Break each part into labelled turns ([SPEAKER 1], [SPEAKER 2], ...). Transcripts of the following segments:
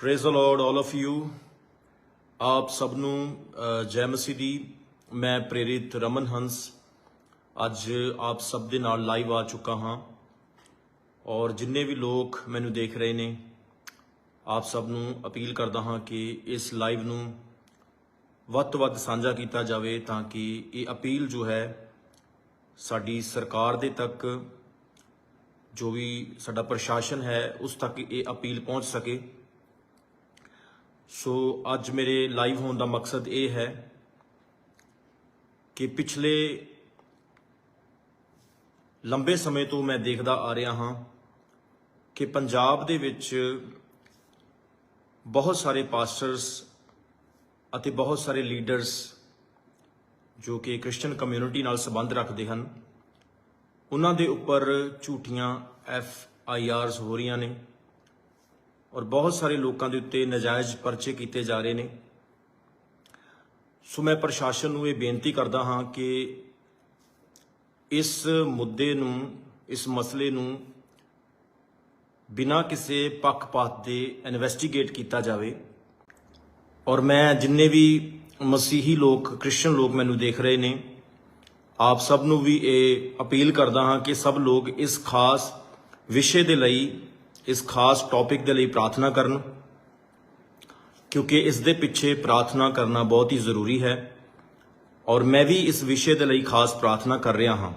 [SPEAKER 1] Praise the Lord, all of you. ਆਪ ਸਭ ਨੂੰ ਜੈ ਮਸੀਹ ਦੀ ਮੈਂ ਪ੍ਰੇਰਿਤ ਰਮਨ ਹੰਸ ਅੱਜ ਆਪ ਸਭ ਦੇ ਨਾਲ ਲਾਈਵ ਆ ਚੁੱਕਾ ਹਾਂ ਔਰ ਜਿੰਨੇ ਵੀ ਲੋਕ ਮੈਨੂੰ ਦੇਖ ਰਹੇ ਨੇ ਆਪ ਸਭ ਨੂੰ ਅਪੀਲ ਕਰਦਾ ਹਾਂ ਕਿ ਇਸ ਲਾਈਵ ਨੂੰ ਵੱਧ ਤੋਂ ਵੱਧ ਸਾਂਝਾ ਕੀਤਾ ਜਾਵੇ ਤਾਂ ਕਿ ਇਹ ਅਪੀਲ ਜੋ ਹੈ ਸਾਡੀ ਸਰਕਾਰ ਦੇ ਤੱਕ ਜੋ ਵੀ ਸਾਡਾ ਪ੍ਰਸ਼ਾਸਨ ਹੈ ਉਸ ਤੱਕ ਇਹ ਅਪੀਲ ਪਹੁੰਚ ਸਕੇ ਸੋ ਅੱਜ ਮੇਰੇ ਲਾਈਵ ਹੋਣ ਦਾ ਮਕਸਦ ਇਹ ਹੈ ਕਿ ਪਿਛਲੇ ਲੰਬੇ ਸਮੇਂ ਤੋਂ ਮੈਂ ਦੇਖਦਾ ਆ ਰਿਹਾ ਹਾਂ ਕਿ ਪੰਜਾਬ ਦੇ ਵਿੱਚ ਬਹੁਤ ਸਾਰੇ ਪਾਸਟਰਸ ਅਤੇ ਬਹੁਤ ਸਾਰੇ ਲੀਡਰਸ ਜੋ ਕਿ ਕ੍ਰਿਸਚੀਅਨ ਕਮਿਊਨਿਟੀ ਨਾਲ ਸੰਬੰਧ ਰੱਖਦੇ ਹਨ, ਉਹਨਾਂ ਦੇ ਉੱਪਰ ਝੂਠੀਆਂ ਐਫ ਆਈ ਆਰਸ ਹੋ ਰਹੀਆਂ ਨੇ। ਔਰ ਬਹੁਤ ਸਾਰੇ ਲੋਕਾਂ ਦੇ ਉੱਤੇ ਨਜਾਇਜ਼ ਪਰਚੇ ਕੀਤੇ ਜਾ ਰਹੇ ਨੇ। ਸੋ ਮੈਂ ਪ੍ਰਸ਼ਾਸਨ ਨੂੰ ਇਹ ਬੇਨਤੀ ਕਰਦਾ ਹਾਂ ਕਿ ਇਸ ਮੁੱਦੇ ਨੂੰ, ਇਸ ਮਸਲੇ ਨੂੰ ਬਿਨਾਂ ਕਿਸੇ ਪੱਖਪਾਤ ਦੇ ਇਨਵੈਸਟੀਗੇਟ ਕੀਤਾ ਜਾਵੇ। ਔਰ ਮੈਂ ਜਿੰਨੇ ਵੀ ਮਸੀਹੀ ਲੋਕ ਕ੍ਰਿਸਚੀਅਨ ਲੋਕ ਮੈਨੂੰ ਦੇਖ ਰਹੇ ਨੇ, ਆਪ ਸਭ ਨੂੰ ਵੀ ਇਹ ਅਪੀਲ ਕਰਦਾ ਹਾਂ ਕਿ ਸਭ ਲੋਕ ਇਸ ਖਾਸ ਵਿਸ਼ੇ ਦੇ ਲਈ ਇਸ ਖਾਸ ਟੌਪਿਕ ਦੇ ਲਈ ਪ੍ਰਾਰਥਨਾ ਕਰਨ, ਕਿਉਂਕਿ ਇਸ ਦੇ ਪਿੱਛੇ ਪ੍ਰਾਰਥਨਾ ਕਰਨਾ ਬਹੁਤ ਹੀ ਜ਼ਰੂਰੀ ਹੈ ਔਰ ਮੈਂ ਵੀ ਇਸ ਵਿਸ਼ੇ ਦੇ ਲਈ ਖਾਸ ਪ੍ਰਾਰਥਨਾ ਕਰ ਰਿਹਾ ਹਾਂ।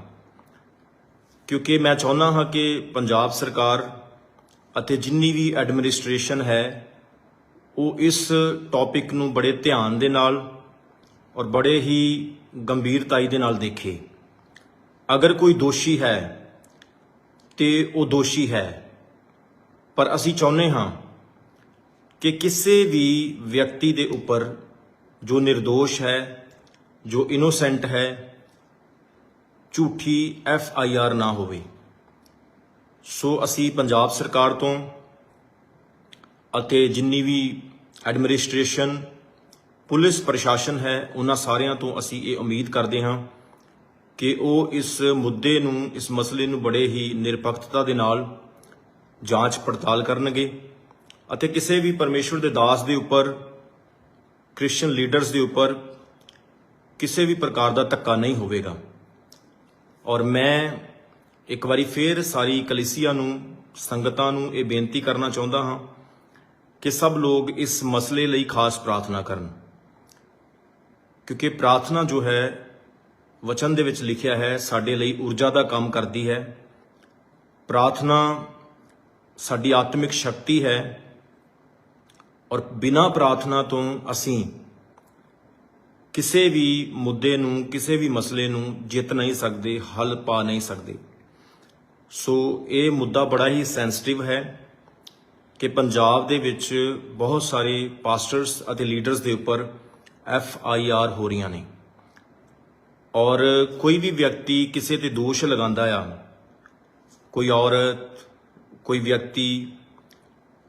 [SPEAKER 1] ਕਿਉਂਕਿ ਮੈਂ ਚਾਹੁੰਦਾ ਹਾਂ ਕਿ ਪੰਜਾਬ ਸਰਕਾਰ ਅਤੇ ਜਿੰਨੀ ਵੀ ਐਡਮਿਨਿਸਟ੍ਰੇਸ਼ਨ ਹੈ, ਉਹ ਇਸ ਟੌਪਿਕ ਨੂੰ ਬੜੇ ਧਿਆਨ ਦੇ ਨਾਲ ਔਰ ਬੜੇ ਹੀ ਗੰਭੀਰਤਾਈ ਦੇ ਨਾਲ ਦੇਖੇ। ਅਗਰ ਕੋਈ ਦੋਸ਼ੀ ਹੈ ਤੇ ਉਹ ਦੋਸ਼ੀ ਹੈ ਪਰ ਅਸੀਂ ਚਾਹੁੰਦੇ ਹਾਂ ਕਿ ਕਿਸੇ ਵੀ ਵਿਅਕਤੀ ਦੇ ਉੱਪਰ ਜੋ નિર્ਦੋਸ਼ ਹੈ, ਜੋ ਇਨੋਸੈਂਟ ਹੈ, ਝੂਠੀ ਐਫ ਆਈ ਆਰ ਨਾ ਹੋਵੇ। ਸੋ ਅਸੀਂ ਪੰਜਾਬ ਸਰਕਾਰ ਤੋਂ ਅਤੇ ਜਿੰਨੀ ਵੀ ਐਡਮਿਨਿਸਟ੍ਰੇਸ਼ਨ ਪੁਲਿਸ ਪ੍ਰਸ਼ਾਸਨ ਹੈ, ਉਹਨਾਂ ਸਾਰਿਆਂ ਤੋਂ ਅਸੀਂ ਇਹ ਉਮੀਦ ਕਰਦੇ ਹਾਂ ਕਿ ਉਹ ਇਸ ਮੁੱਦੇ ਨੂੰ, ਇਸ ਮਸਲੇ ਨੂੰ ਬੜੇ ਹੀ ਨਿਰਪੱਖਤਾ ਦੇ ਨਾਲ ਜਾਂਚ ਪੜਤਾਲ ਕਰਨਗੇ ਅਤੇ ਕਿਸੇ ਵੀ ਪਰਮੇਸ਼ਵਰ ਦੇ ਦਾਸ ਦੇ ਉੱਪਰ, ਕ੍ਰਿਸਚੀਅਨ ਲੀਡਰਸ ਦੇ ਉੱਪਰ ਕਿਸੇ ਵੀ ਪ੍ਰਕਾਰ ਦਾ ਧੱਕਾ ਨਹੀਂ ਹੋਵੇਗਾ। ਔਰ ਮੈਂ ਇੱਕ ਵਾਰੀ ਫੇਰ ਸਾਰੀ ਕਲੀਸਿਆ ਨੂੰ, ਸੰਗਤਾਂ ਨੂੰ ਇਹ ਬੇਨਤੀ ਕਰਨਾ ਚਾਹੁੰਦਾ ਹਾਂ ਕਿ ਸਭ ਲੋਕ ਇਸ ਮਸਲੇ ਲਈ ਖਾਸ ਪ੍ਰਾਰਥਨਾ ਕਰਨ। ਕਿਉਂਕਿ ਪ੍ਰਾਰਥਨਾ ਜੋ ਹੈ, ਵਚਨ ਦੇ ਵਿੱਚ ਲਿਖਿਆ ਹੈ, ਸਾਡੇ ਲਈ ਊਰਜਾ ਦਾ ਕੰਮ ਕਰਦੀ ਹੈ। ਪ੍ਰਾਰਥਨਾ ਸਾਡੀ ਆਤਮਿਕ ਸ਼ਕਤੀ ਹੈ ਔਰ ਬਿਨਾਂ ਪ੍ਰਾਰਥਨਾ ਤੋਂ ਅਸੀਂ ਕਿਸੇ ਵੀ ਮੁੱਦੇ ਨੂੰ, ਕਿਸੇ ਵੀ ਮਸਲੇ ਨੂੰ ਜਿੱਤ ਨਹੀਂ ਸਕਦੇ, ਹੱਲ ਪਾ ਨਹੀਂ ਸਕਦੇ। ਸੋ ਇਹ ਮੁੱਦਾ ਬੜਾ ਹੀ ਸੈਂਸਿਟਿਵ ਹੈ ਕਿ ਪੰਜਾਬ ਦੇ ਵਿੱਚ ਬਹੁਤ ਸਾਰੇ ਪਾਸਟਰਸ ਅਤੇ ਲੀਡਰਸ ਦੇ ਉੱਪਰ ਐਫ ਆਈ ਆਰ ਹੋ ਰਹੀਆਂ ਨੇ। ਔਰ ਕੋਈ ਵੀ ਵਿਅਕਤੀ ਕਿਸੇ ਤੇ ਦੋਸ਼ ਲਗਾਉਂਦਾ ਆ, ਕੋਈ ਔਰਤ ਕੋਈ ਵਿਅਕਤੀ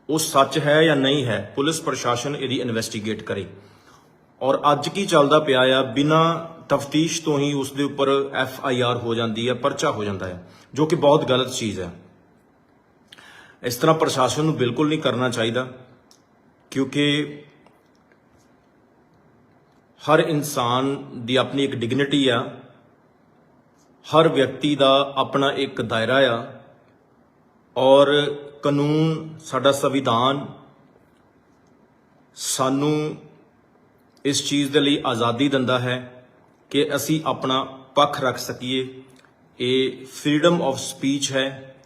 [SPEAKER 1] ਉਹ ਸੱਚ ਹੈ ਜਾਂ ਨਹੀਂ ਹੈ, ਪੁਲਿਸ ਪ੍ਰਸ਼ਾਸਨ ਇਹਦੀ ਇਨਵੈਸਟੀਗੇਟ ਕਰੇ। ਔਰ ਅੱਜ ਕੀ ਚੱਲਦਾ ਪਿਆ ਆ, ਬਿਨਾ ਤਫਤੀਸ਼ ਤੋਂ ਹੀ ਉਸ ਦੇ ਉੱਪਰ ਐਫ ਆਈ ਆਰ ਹੋ ਜਾਂਦੀ ਹੈ ਪਰਚਾ ਹੋ ਜਾਂਦਾ ਹੈ ਜੋ ਕਿ ਬਹੁਤ ਗਲਤ ਚੀਜ਼ ਹੈ ਇਸ ਤਰ੍ਹਾਂ ਪ੍ਰਸ਼ਾਸਨ ਨੂੰ ਬਿਲਕੁਲ ਨਹੀਂ ਕਰਨਾ ਚਾਹੀਦਾ, ਕਿਉਂਕਿ ਹਰ ਇਨਸਾਨ ਦੀ ਆਪਣੀ ਇੱਕ ਡਿਗਨਿਟੀ ਆ, ਹਰ ਵਿਅਕਤੀ ਦਾ ਆਪਣਾ ਇੱਕ ਦਾਇਰਾ ਆ ਔਰ ਕਾਨੂੰਨ, ਸਾਡਾ ਸੰਵਿਧਾਨ ਸਾਨੂੰ ਇਸ ਚੀਜ਼ ਦੇ ਲਈ ਆਜ਼ਾਦੀ ਦਿੰਦਾ ਹੈ ਕਿ ਅਸੀਂ ਆਪਣਾ ਪੱਖ ਰੱਖ ਸਕੀਏ। ਇਹ ਫਰੀडम ਆਫ ਸਪੀਚ ਹੈ।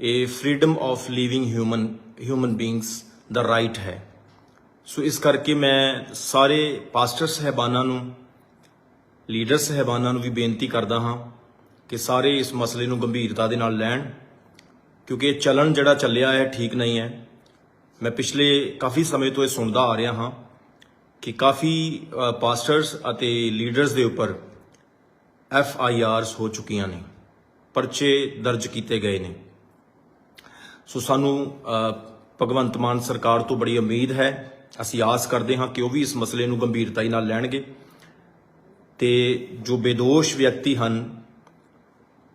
[SPEAKER 1] ਇਹ freedom of living human human beings the right ਹੈ। ਸੋ ਇਸ ਕਰਕੇ ਮੈਂ ਸਾਰੇ ਪਾਸਟਰ ਸਹਿਬਾਨਾਂ ਨੂੰ ਲੀਡਰ ਸਹਿਬਾਨਾਂ ਨੂੰ ਵੀ ਬੇਨਤੀ ਕਰਦਾ ਹਾਂ ਕਿ ਸਾਰੇ ਇਸ ਮਸਲੇ ਨੂੰ ਗੰਭੀਰਤਾ ਦੇ ਨਾਲ ਲੈਣ। ਕਿਉਂਕਿ ਇਹ ਚੱਲਣ ਜਿਹੜਾ ਚੱਲਿਆ ਹੈ, ਠੀਕ ਨਹੀਂ ਹੈ। ਮੈਂ ਪਿਛਲੇ ਕਾਫੀ ਸਮੇਂ ਤੋਂ ਇਹ ਸੁਣਦਾ ਆ ਰਿਹਾ ਹਾਂ ਕਿ ਕਾਫੀ ਪਾਸਟਰਸ ਅਤੇ ਲੀਡਰਸ ਦੇ ਉੱਪਰ ਐਫ ਆਈ ਆਰਸ ਹੋ ਚੁੱਕੀਆਂ ਨੇ, ਪਰਚੇ ਦਰਜ ਕੀਤੇ ਗਏ ਨੇ। ਸੋ ਸਾਨੂੰ ਭਗਵੰਤ ਮਾਨ ਸਰਕਾਰ ਤੋਂ ਬੜੀ ਉਮੀਦ ਹੈ। ਅਸੀਂ ਆਸ ਕਰਦੇ ਹਾਂ ਕਿ ਉਹ ਵੀ ਇਸ ਮਸਲੇ ਨੂੰ ਗੰਭੀਰਤਾਈ ਨਾਲ ਲੈਣਗੇ। ਤੇ ਜੋ ਬੇਦੋਸ਼ ਵਿਅਕਤੀ ਹਨ,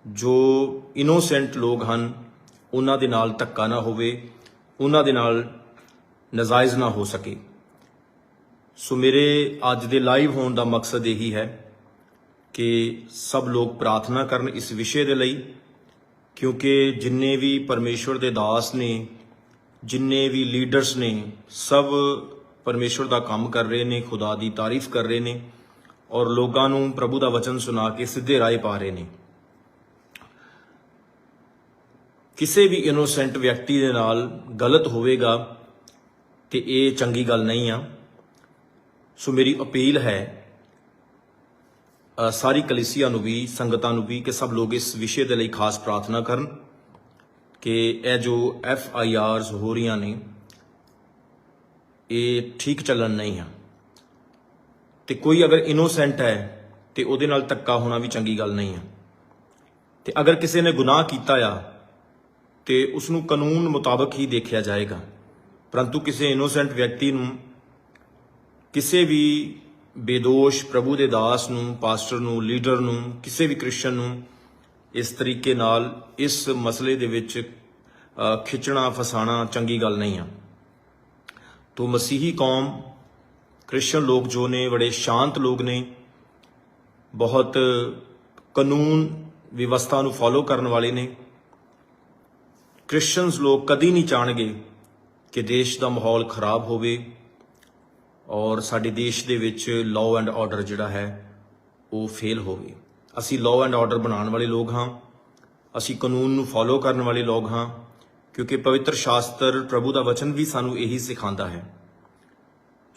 [SPEAKER 1] ਜੋ ਇਨੋਸੈਂਟ ਲੋਕ ਹਨ ਉਹਨਾਂ ਦੇ ਨਾਲ ਧੱਕਾ ਨਾ ਹੋਵੇ, ਉਹਨਾਂ ਦੇ ਨਾਲ ਨਜਾਇਜ਼ ਨਾ ਹੋ ਸਕੇ। ਸੋ ਮੇਰੇ ਅੱਜ ਦੇ ਲਾਈਵ ਹੋਣ ਦਾ ਮਕਸਦ ਇਹੀ ਹੈ ਕਿ ਸਭ ਲੋਕ ਪ੍ਰਾਰਥਨਾ ਕਰਨ ਇਸ ਵਿਸ਼ੇ ਦੇ ਲਈ, ਕਿਉਂਕਿ ਜਿੰਨੇ ਵੀ ਪਰਮੇਸ਼ਵਰ ਦੇ ਦਾਸ ਨੇ, ਜਿੰਨੇ ਵੀ ਲੀਡਰਸ ਨੇ, ਸਭ ਪਰਮੇਸ਼ਵਰ ਦਾ ਕੰਮ ਕਰ ਰਹੇ ਨੇ, ਖੁਦਾ ਦੀ ਤਾਰੀਫ ਕਰ ਰਹੇ ਨੇ ਔਰ ਲੋਕਾਂ ਨੂੰ ਪ੍ਰਭੂ ਦਾ ਵਚਨ ਸੁਣਾ ਕੇ ਸਿੱਧੇ ਰਾਹ ਪਾ ਰਹੇ ਨੇ। ਕਿਸੇ ਵੀ ਇਨੋਸੈਂਟ ਵਿਅਕਤੀ ਦੇ ਨਾਲ ਗਲਤ ਹੋਵੇਗਾ ਤੇ ਇਹ ਚੰਗੀ ਗੱਲ ਨਹੀਂ ਆ। ਸੋ ਮੇਰੀ ਅਪੀਲ ਹੈ ਸਾਰੀ ਕਲੀਸਿਆ ਨੂੰ ਵੀ, ਸੰਗਤਾਂ ਨੂੰ ਵੀ ਕਿ ਸਭ ਲੋਕ ਇਸ ਵਿਸ਼ੇ ਦੇ ਲਈ ਖਾਸ ਪ੍ਰਾਰਥਨਾ ਕਰਨ ਕਿ ਇਹ ਜੋ ਐਫ ਆਈ ਆਰਸ ਹੋ ਰਹੀਆਂ ਨੇ, ਇਹ ਠੀਕ ਚੱਲਣ ਨਹੀਂ ਆ। ਤੇ ਕੋਈ ਅਗਰ ਇਨੋਸੈਂਟ ਹੈ, ਤੇ ਉਹਦੇ ਨਾਲ ਧੱਕਾ ਹੋਣਾ ਵੀ ਚੰਗੀ ਗੱਲ ਨਹੀਂ ਆ। ਤੇ ਅਗਰ ਕਿਸੇ ਨੇ ਗੁਨਾਹ ਕੀਤਾ ਆ ਤੇ ਉਸ ਨੂੰ ਕਾਨੂੰਨ ਮੁਤਾਬਕ ਹੀ ਦੇਖਿਆ ਜਾਏਗਾ। ਪਰੰਤੂ ਕਿਸੇ ਇਨੋਸੈਂਟ ਵਿਅਕਤੀ ਨੂੰ, ਕਿਸੇ ਵੀ ਬੇਦੋਸ਼ ਪ੍ਰਭੂ ਦੇ ਦਾਸ ਨੂੰ, ਪਾਸਟਰ ਨੂੰ, ਲੀਡਰ ਨੂੰ, ਕਿਸੇ ਵੀ ਕ੍ਰਿਸਚੀਅਨ ਨੂੰ ਇਸ ਤਰੀਕੇ ਨਾਲ ਇਸ ਮਸਲੇ ਦੇ ਵਿੱਚ ਖਿੱਚਣਾ, ਫਸਾਣਾ ਚੰਗੀ ਗੱਲ ਨਹੀਂ ਆ। ਤੋ ਮਸੀਹੀ ਕੌਮ ਕ੍ਰਿਸਚੀਅਨ ਲੋਕ ਜੋ ਨੇ, ਬੜੇ ਸ਼ਾਂਤ ਲੋਕ ਨੇ, ਬਹੁਤ ਕਾਨੂੰਨ ਵਿਵਸਥਾ ਨੂੰ ਫੋਲੋ ਕਰਨ ਵਾਲੇ ਨੇ ਕ੍ਰਿਸਚੀਅਨਸ ਲੋਕ ਕਦੀ ਨਹੀਂ ਚਾਹਣਗੇ ਕਿ ਦੇਸ਼ ਦਾ ਮਾਹੌਲ ਖਰਾਬ ਹੋਵੇ ਔਰ ਸਾਡੇ ਦੇਸ਼ ਦੇ ਵਿੱਚ ਲਾਅ ਐਂਡ ਆਰਡਰ ਜਿਹੜਾ ਹੈ ਉਹ ਫੇਲ ਹੋਵੇ ਅਸੀਂ ਲਾਅ ਐਂਡ ਆਰਡਰ ਬਣਾਉਣ ਵਾਲੇ ਲੋਕ ਹਾਂ ਅਸੀਂ ਕਾਨੂੰਨ ਨੂੰ ਫੋਲੋ ਕਰਨ ਵਾਲੇ ਲੋਕ ਹਾਂ ਕਿਉਂਕਿ ਪਵਿੱਤਰ ਸ਼ਾਸਤਰ ਪ੍ਰਭੂ ਦਾ ਵਚਨ ਵੀ ਸਾਨੂੰ ਇਹੀ ਸਿਖਾਉਂਦਾ ਹੈ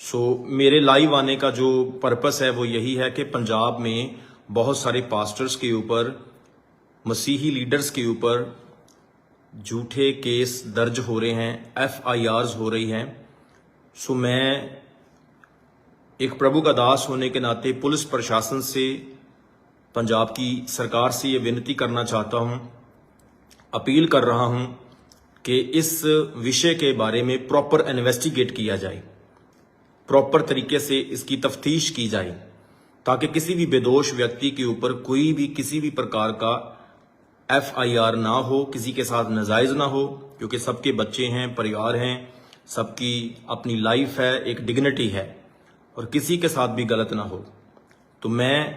[SPEAKER 1] सो मेरे लाइव आने का जो पर्पस है वो यही है कि पंजाब में बहुत सारे पास्टर्स के ऊपर मसीही लीडर्स के ऊपर جھوٹے کیس درج ہو رہے ہیں، ایف آئی آرز ہو رہی ہیں۔ سو میں ایک پربھو کا داس ہونے کے ناطے پولیس پرشاسن سے، پنجاب کی سرکار سے یہ ونتی کرنا چاہتا ہوں۔ اپیل کر رہا ہوں کہ اس وشے کے بارے میں پراپر انویسٹیگیٹ کیا جائے۔ پراپر طریقے سے اس کی تفتیش کی جائے، تاکہ کسی بھی بیدوش ویقتی ویکتی کے اوپر کوئی بھی، کسی بھی پرکار کا ایف آئی آر نہ ہو، کسی کے ساتھ نجائز نہ ہو، کیونکہ سب کے بچے ہیں، پریوار ہیں، سب کی اپنی لائف ہے، ایک ڈگنیٹی ہے، اور کسی کے ساتھ بھی غلط نہ ہو۔ تو میں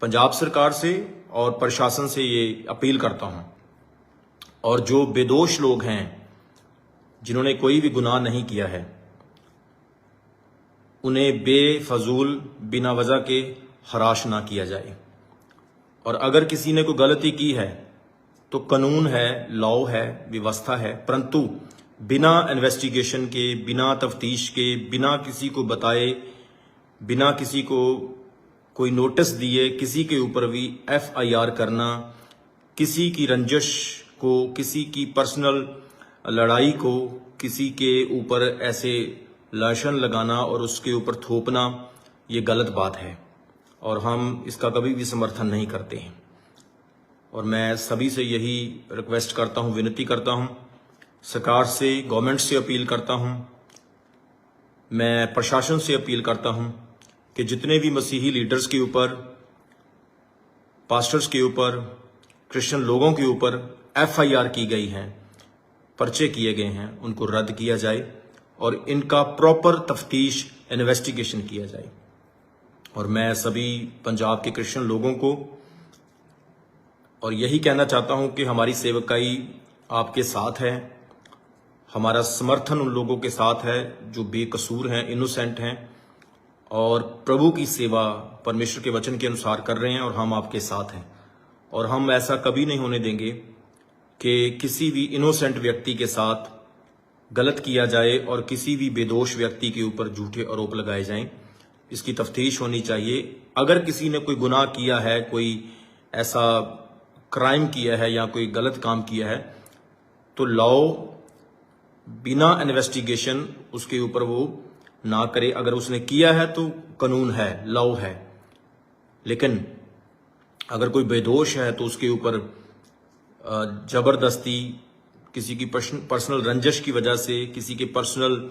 [SPEAKER 1] پنجاب سرکار سے اور پرشاسن سے یہ اپیل کرتا ہوں۔ اور جو بے دوش لوگ ہیں، جنہوں نے کوئی بھی گناہ نہیں کیا ہے، انہیں بے فضول، بنا وجہ کے ہراش نہ کیا جائے۔ اور اگر کسی نے کوئی غلطی کی ہے، تو قانون ہے لاؤ ہے، ویوستھا ہے۔ پرنتو بنا انویسٹیگیشن کے، بنا تفتیش کے، بنا کسی کو بتائے، بنا کسی کو کوئی نوٹس دیے، کسی کے اوپر بھی ایف آئی آر کرنا، کسی کی رنجش کو، کسی کی پرسنل لڑائی کو، کسی کے اوپر ایسے لاشن لگانا اور اس کے اوپر تھوپنا، یہ غلط بات ہے۔ اور ہم اس کا کبھی بھی سمرتھن نہیں کرتے ہیں۔ اور میں سبھی سے یہی ریکویسٹ کرتا ہوں، ونتی کرتا ہوں، سرکار سے گورنمنٹ سے اپیل کرتا ہوں۔ میں پرشاسن سے اپیل کرتا ہوں کہ جتنے بھی مسیحی لیڈرز کے اوپر پاسٹرز کے اوپر کرسچن لوگوں کے اوپر ایف آئی آر کی گئی ہیں، پرچے کیے گئے ہیں، ان کو رد کیا جائے اور ان کا پراپر تفتیش انویسٹیگیشن کیا جائے۔ اور میں سبھی پنجاب کے کرسچن لوگوں کو اور یہی کہنا چاہتا ہوں کہ ہماری سیوکائی آپ کے ساتھ ہے، ہمارا سمرتھن ان لوگوں کے ساتھ ہے جو بے قصور ہیں انوسینٹ ہیں اور پربھو کی سیوا پرمیشر کے وچن کے انسار کر رہے ہیں اور ہم آپ کے ساتھ ہیں۔ اور ہم ایسا کبھی نہیں ہونے دیں گے کہ کسی بھی انوسینٹ ویکتی کے ساتھ غلط کیا جائے اور کسی بھی بے دوش ویکتی کے اوپر جھوٹے آروپ لگائے جائیں۔ اس کی تفتیش ہونی چاہیے۔ اگر کسی نے کوئی گناہ کیا ہے، کوئی ایسا کرائم کیا ہے یا کوئی غلط کام کیا ہے، تو لاؤ بنا انویسٹیگیشن اس کے اوپر وہ نہ کرے۔ اگر اس نے کیا ہے تو قانون ہے لاؤ ہے۔ لیکن اگر کوئی بے دوش ہے تو اس کے اوپر جبردستی کسی کی پرسنل رنجش کی وجہ سے، کسی کے پرسنل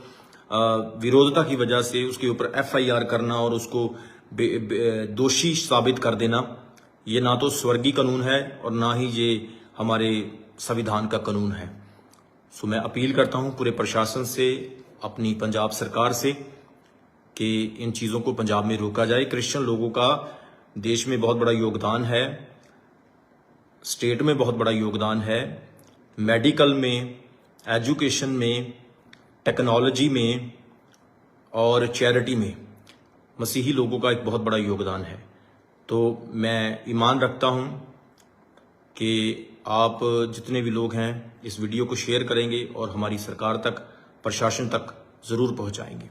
[SPEAKER 1] ویرودھتا کی وجہ سے اس کے اوپر ایف آئی آر کرنا اور اس کو بے, دوشی ثابت کر دینا یہ نہ تو سورگی قانون ہے اور نہ ہی یہ ہمارے سویدھان کا قانون ہے۔ سو میں اپیل کرتا ہوں پورے پرشاسن سے اپنی پنجاب سرکار سے کہ ان چیزوں کو پنجاب میں روکا جائے۔ کرسچن لوگوں کا دیش میں بہت بڑا یوگدان ہے اسٹیٹ میں بہت بڑا یوگدان ہے میڈیکل میں ایجوکیشن میں ٹیکنالوجی میں اور چیریٹی میں مسیحی لوگوں کا ایک بہت بڑا یوگدان ہے۔ تو میں ایمان رکھتا ہوں کہ آپ جتنے بھی لوگ ہیں، اس ویڈیو کو شیئر کریں گے اور ہماری سرکار تک پرشاشن تک ضرور پہنچائیں گے۔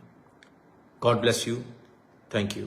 [SPEAKER 1] God bless you thank you